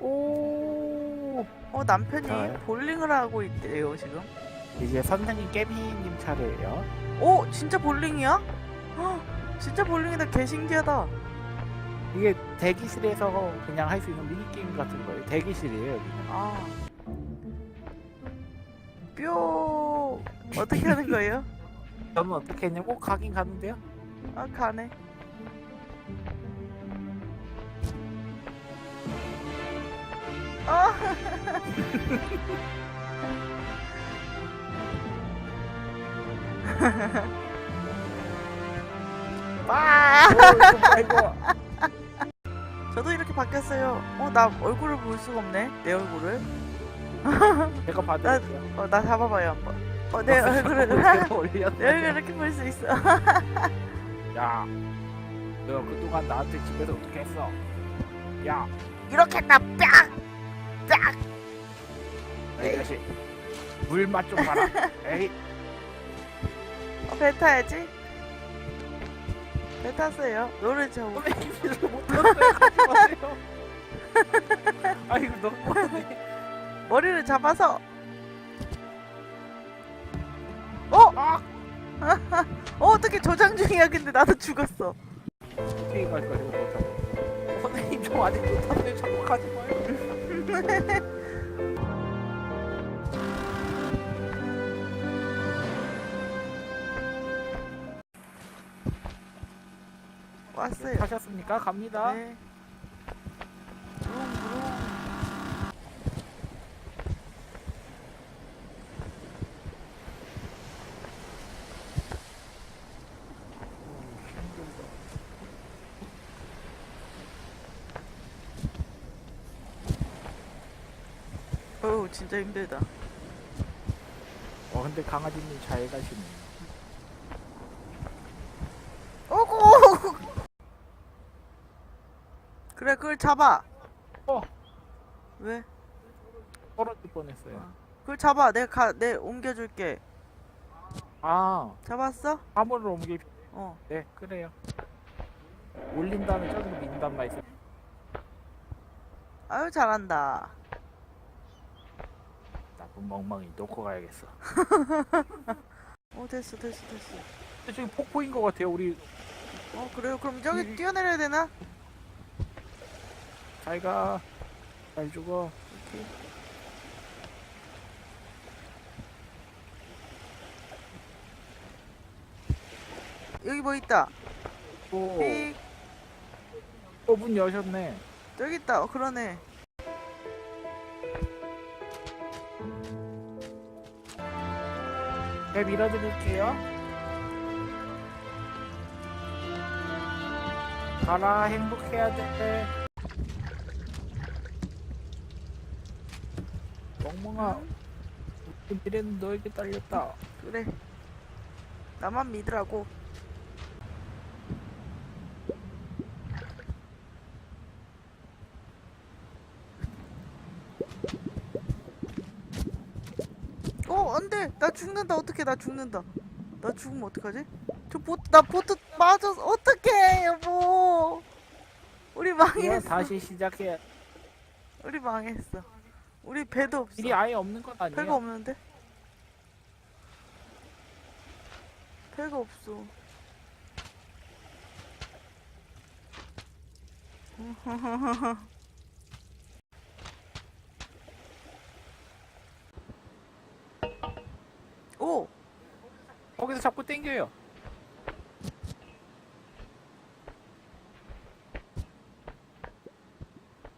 오 어 남편이 자. 볼링을 하고 있대요 지금. 이제 선생님 깨비님 차례예요. 오 진짜 볼링이야? 헉, 진짜 볼링이다 개 신기하다. 이게 대기실에서 그냥 할 수 있는 미니 게임 같은 거예요. 대기실이에요 여기는. 아. 뾰 어떻게 하는 거예요? 저는 어떻게 했냐면 꼭 가긴 가는데요. 아 가네. 아. 와. 아이고 저도 이렇게 바뀌었어요. 어, 나 얼굴을 볼 수가 없네. 내 얼굴을. 제가 받을게요. 어, 나 잡아봐요 한번. 어, 내 얼굴을. 내 제가. 얼굴 이렇게 볼 수 있어. 야, 너 그동안 나한테 집에서 어떻게 했어? 야, 이렇게 나 빡! 빡! 이 자식 물맛 좀 봐라. 에이, 어, 배 타야지. 배 탔어요. 노래 저. 선생님들 못했어요. 가지 마세요. 아이고 너무하네. 머리를 잡아서. 어? 아, 어, 어떻게 저장 중이야. 근데 나도 죽었어. 어떻게 갈 거야 이거 못하고. 선생님 저 아직 못하는데 자꾸 가지 마요. 왔어요. 하셨습니까? 갑니다. 네. 부릉부릉. 어우 진짜 힘들다. 어 근데 강아지님 잘 가시네. 오고. 그래 그걸 잡아. 어. 왜? 떨어질 뻔했어요. 그걸 잡아. 내가 가, 내 옮겨줄게. 아, 잡았어? 화물을 옮기. 어. 네, 그래요. 올린 다음에 저기로 민단 말씀. 아유 잘한다. 멍멍이 놓고 가야겠어. 어 됐어 됐어 됐어. 근데 저기 폭포인 것 같아요. 우리 어 그래요? 그럼 저기 음. 뛰어내려야 되나? 잘 가. 잘 죽어. 오케이. 여기 뭐 있다. 오, 삑. 어, 문 여셨네. 저기 있다. 어, 그러네. 네, 밀어드릴게요. 가라, 행복해야 돼. 멍멍아, 미래는 너에게 딸렸다. 그래. 나만 믿으라고. 어, 안 돼. 나 죽는다. 어떡해. 나 죽는다. 나 죽으면 어떡하지? 저 보트, 나 보트 빠져서 어떡해, 여보. 우리 망했어. 다시 시작해. 우리 망했어. 우리 배도 없어. 길이 아예 없는 건 아니에요. 배가 없는데? 배가 없어. 오! 거기서 자꾸 땡겨요.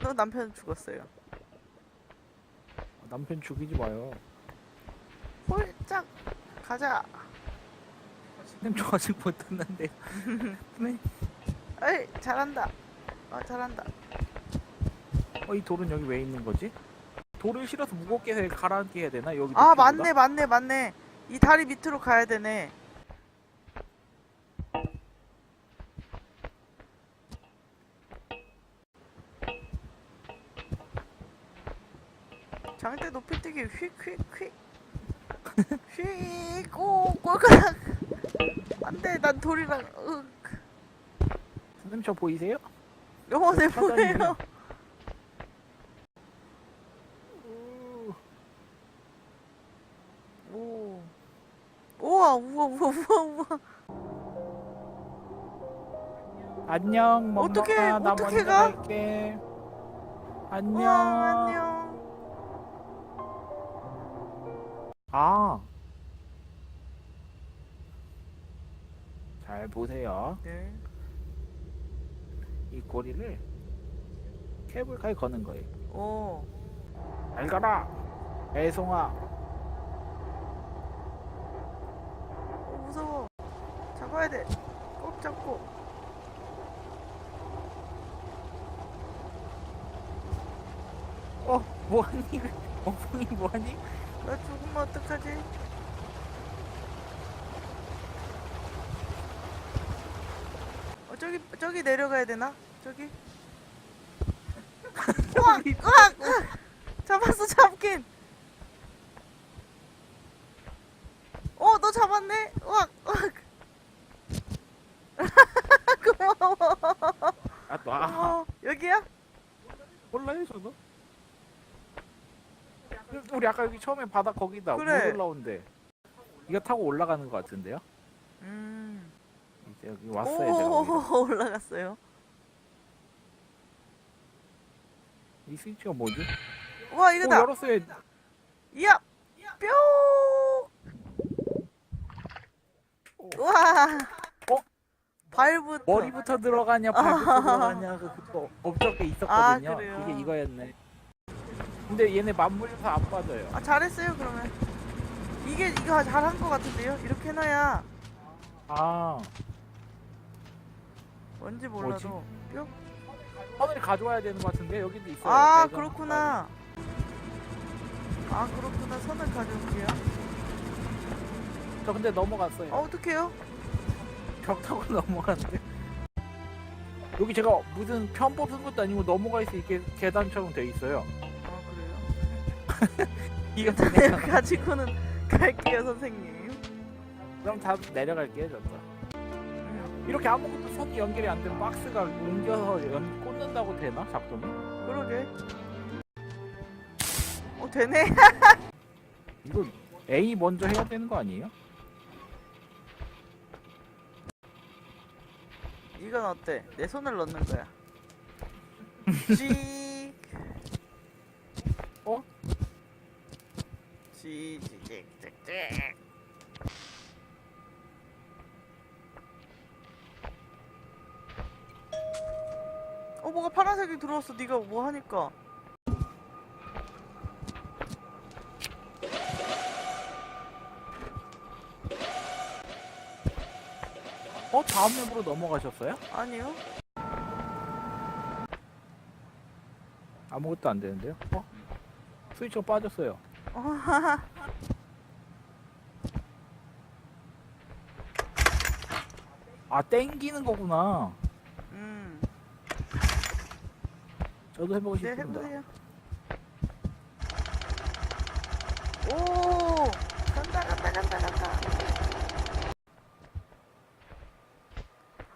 너 남편 죽었어요. 남편 죽이지 마요. 홀짝 가자. 선생님 저 아직 못. 네. 에이 잘한다. 어 잘한다. 어, 이 돌은 여기 왜 있는 거지? 돌을 실어서 무겁게 해 가라앉게 해야 되나? 여기 아 높이보다? 맞네 맞네 맞네. 이 다리 밑으로 가야 되네. 장대 높이 뛰기 휙휙휙 휙오 꼴깍 안돼 난 돌이랑 으 선생님 저 보이세요? 사장님이요. 보여요 안녕 멍멍아 어떡해, 나 먼저 가? 갈게 안녕 우와 안녕. 아. 잘 보세요. 네. 이 꼬리를 케이블카에 거는 거예요. 오. 잘 가라. 애송아. 어, 무서워. 잡아야 돼. 꼭 잡고. 어, 뭐하니? 멍멍이 뭐하니? 나 죽으면 어떡하지? 어 저기 저기 내려가야 되나? 저기. 우와! 으악! 으악! 잡았어 잡긴. 어 너 잡았네. 우악! 우악! 고마워. 아, 놔. 고마워. 여기야? 몰라요, 저도. 우리 아까 여기 처음에 바다 거기다. 그래. 물 올라온데. 이거 타고 올라가는 것 같은데요? 음. 이제 여기 왔어요, 제가. 오 올라갔어요. 이 스위치가 뭐지? 와 오, 이거다. 열었어요. 야! 뿅! 우와! 어? 발부터. 머리부터 들어가냐, 발부터 들어가냐, 그 그거 업적에 있었거든요. 아, 그래요? 이게 이거였네. 근데 얘네 맞물려서 안 빠져요. 아, 잘했어요, 그러면. 이게, 이거 잘한 것 같은데요? 이렇게 해놔야 아, 뭔지 몰라도. 뿅? 하늘이 가져와야 되는 것 같은데 여기도 있어요. 아, 배관. 그렇구나. 아, 그렇구나. 선을 가져올게요. 저 근데 넘어갔어요. 어, 어떡해요? 벽 타고 넘어갔는데. 여기 제가 무슨 편법 쓴 것도 아니고 넘어갈 수 있게 계단처럼 돼 있어요. 내가 가지고는 갈게요, 선생님. 그럼 다 내려갈게요, 저도. 음, 이렇게 아무것도 선이 연결이 안 되는 박스가 옮겨서 연 꽂는다고 되나 작동이? 그러게. 어, 되네? 이거 A 먼저 해야 되는 거 아니에요? 이건 어때? 내 손을 넣는 거야. 씩. 어? 씩씩씩씩. 어 뭐가 파란색이 들어왔어. 네가 뭐 하니까. 어 다음 맵으로 넘어가셨어요? 아니요. 아무것도 안 되는데요? 어? 스위치가 빠졌어요. 어, 아 땡기는 거구나. 음. 저도 해보고 네 싶습니다. 해보세요. 오 간다 간다 간다 간다.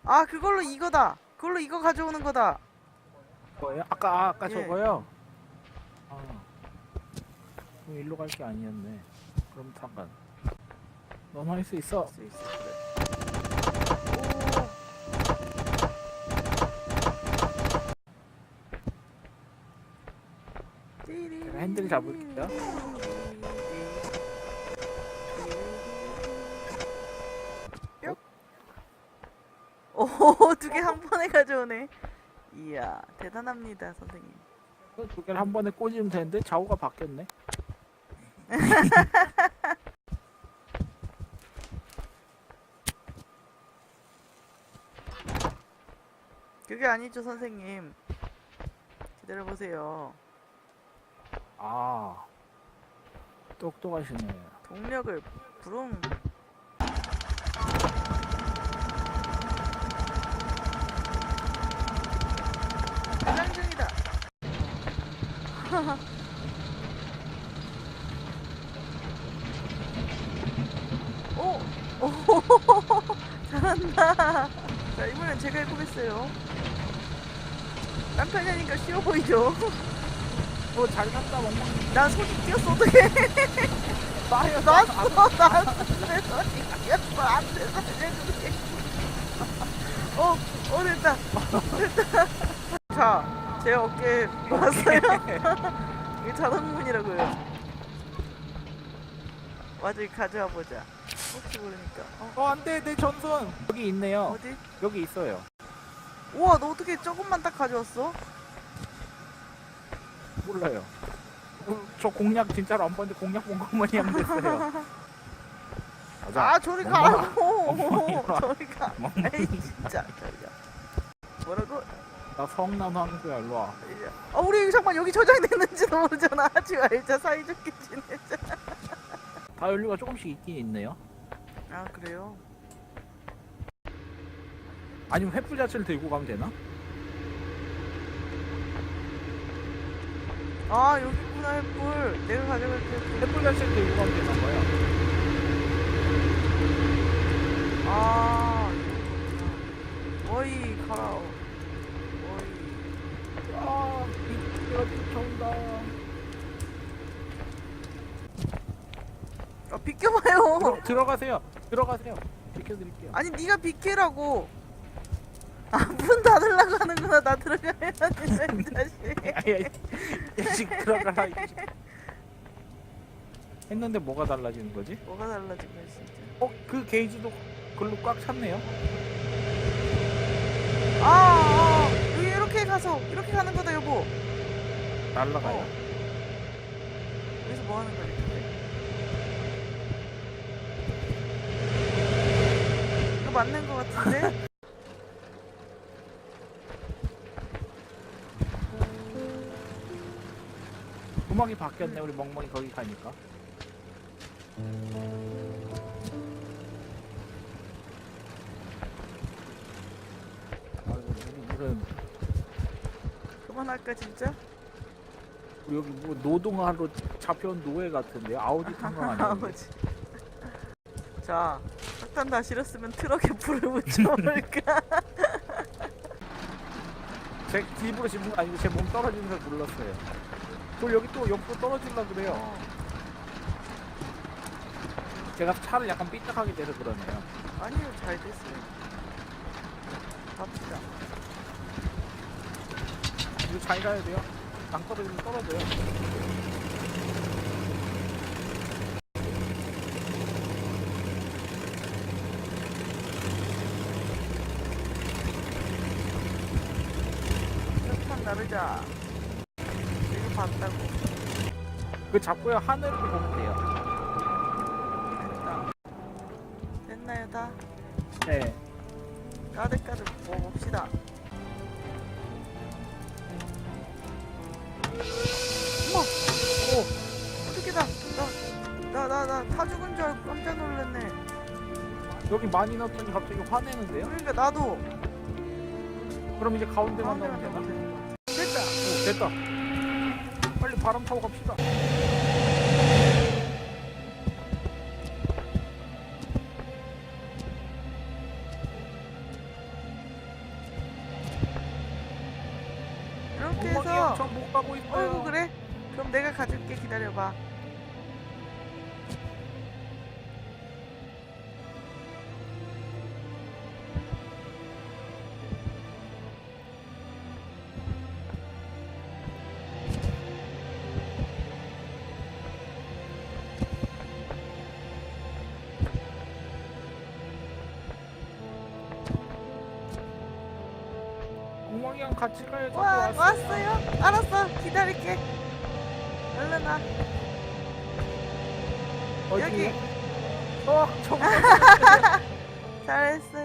아 그걸로 이거다. 그걸로 이거 가져오는 거다. 뭐예요? 아까 아, 아까 예. 저거요. 아, 그럼 일로 갈 게 아니었네. 그럼 잠깐. 넌 할 수 있어. 수 있어 그래. 핸들 잡을게요. 뿅. 오, 두 개 한 번에 가져오네. 이야, 대단합니다, 선생님. 두 개를 한 번에 꽂으면 되는데 좌우가 바뀌었네. 그게 아니죠, 선생님. 기다려 보세요. 아, 똑똑하시네. 동력을 부릉. 가장 중이다. 오, 오, 잘한다. 자 제가 해보겠어요. 남편이 하니까 쉬워 보이죠? 어, 잘 갔다 멍멍이. 나 손이 뛰었어 어떡해. 나야 났어 났어 그래서 이겼어 안돼 살려줄게 어, 어 됐다. 됐다. 자 제 어깨에 왔어요. 이게 자동문이라고요. 맞아 가져와 보자 혹시 모르니까. 어. 어 안돼. 내 전선. 여기 있네요. 어디? 여기 있어요. 우와 너 어떻게 조금만 딱 가져왔어? 몰라요. 어, 저 공략 진짜로 안 봤는데 공략 본 것만이 안 됐어요. 가자. 아 저리 멍멍아. 가라고. 저리 가. 에이 진짜 뭐라고? 나 성남 황수야. 일로 와. 아 우리 잠깐 여기 저장됐는지도 모르잖아. 하지 말자 사이좋게 지내자. 다 연료가 조금씩 있긴 있네요 아 그래요 아니면 횃불 자체를 들고 가면 되나? 아 여기구나 햇불 내가 가져갈게 횃불 자체를 들고 가면 되나 봐요 아. 어이 가라 어이 아 이거 쫓아온다 아 비켜봐요 들어, 들어가세요 들어가세요. 비켜드릴게요. 아니 네가 비켜라고. 아문 닫으려고 하는구나. 나 들어가야 돼이 자식 야야 들어가라 이 자식. 했는데 뭐가 달라지는 거지? 뭐가 달라진 거야 진짜. 어? 그 게이지도 글로 꽉 찼네요. 아, 아 여기 이렇게 가서 이렇게 가는 거다 여보. 날라가요. 어. 여기서 뭐 하는 거야 이렇게 이거 맞는 거 같은데? 음악이 바뀌었네 우리 멍멍이 거기 가니까 아이고 우리 물은 그만할까 진짜? 여기 뭐 노동하러 잡혀온 노예 같은데 아우디 탄거 아니에요? 아버지 자 석탄 다 실었으면 트럭에 불을 붙여볼까? 제 입으로 씹은 거 아니고 제 몸 떨어지는 걸 눌렀어요. 저 여기 또 옆으로 떨어질라 그래요. 어. 제가 차를 약간 삐딱하게 돼서 그러네요. 아니요 잘 됐어요. 갑시다. 이거 잘 가야 돼요. 당 떨어지면 떨어져요 나르자 이거 봤다고 그 잡고요 하늘을 보면 돼요 됐다 됐나요 다? 네 가득가득 먹어봅시다 어머! 오! 어떻게 다, 나, 나, 나, 나, 타 죽은 줄 알고 깜짝 놀랐네. 여기 많이 넣었더니 갑자기 화내는데요? 그러니까 나도. 그럼 이제 가운데만 가운데만 넣으면 되나? 오 됐다 빨리 바람 타고 갑시다 이렇게 해서. 형저못 가고 있어요 어이구, 그래? 그럼 내가 가줄게. 기다려봐. 형 같이 가요 저도 와, 왔어요 왔어요? 알았어. 기다릴게. 얼른 와. 여기. 어 잘했어요. 끝.